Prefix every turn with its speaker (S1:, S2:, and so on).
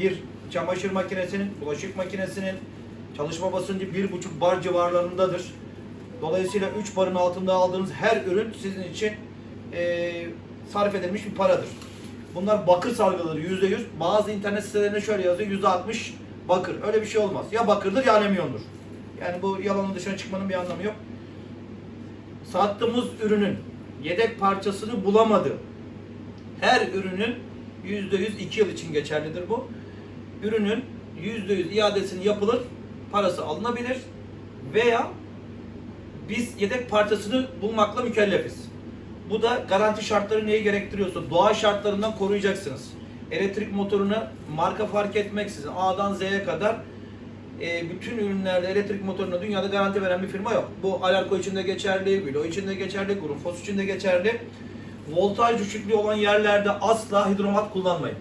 S1: bir çamaşır makinesinin, bulaşık makinesinin çalışma basıncı 1,5 bar civarlarındadır. Dolayısıyla 3 barın altında aldığınız her ürün sizin için eee sarf edilmiş bir paradır. Bunlar bakır salgıları %100. Bazı internet sitelerinde şöyle yazıyor %60 bakır. Öyle bir şey olmaz. Ya bakırdır ya alüminyondur. Yani bu yalanın dışına çıkmanın bir anlamı yok. Sattığımız ürünün yedek parçasını bulamadı. Her ürünün %100 2 yıl için geçerlidir bu. Ürünün %100 iadesini yapılır, parası alınabilir veya biz yedek parçasını bulmakla mükellefiz. Bu da garanti şartları neyi gerektiriyorsa doğa şartlarından koruyacaksınız. Elektrik motorunu marka fark etmeksizin A'dan Z'ye kadar e, bütün ürünlerde elektrik motoruna dünyada garanti veren bir firma yok. Bu Alarko için de geçerli, Bilo için de geçerli, Grundfos için de geçerli. Voltaj düşüklüğü olan yerlerde asla hidromat kullanmayın.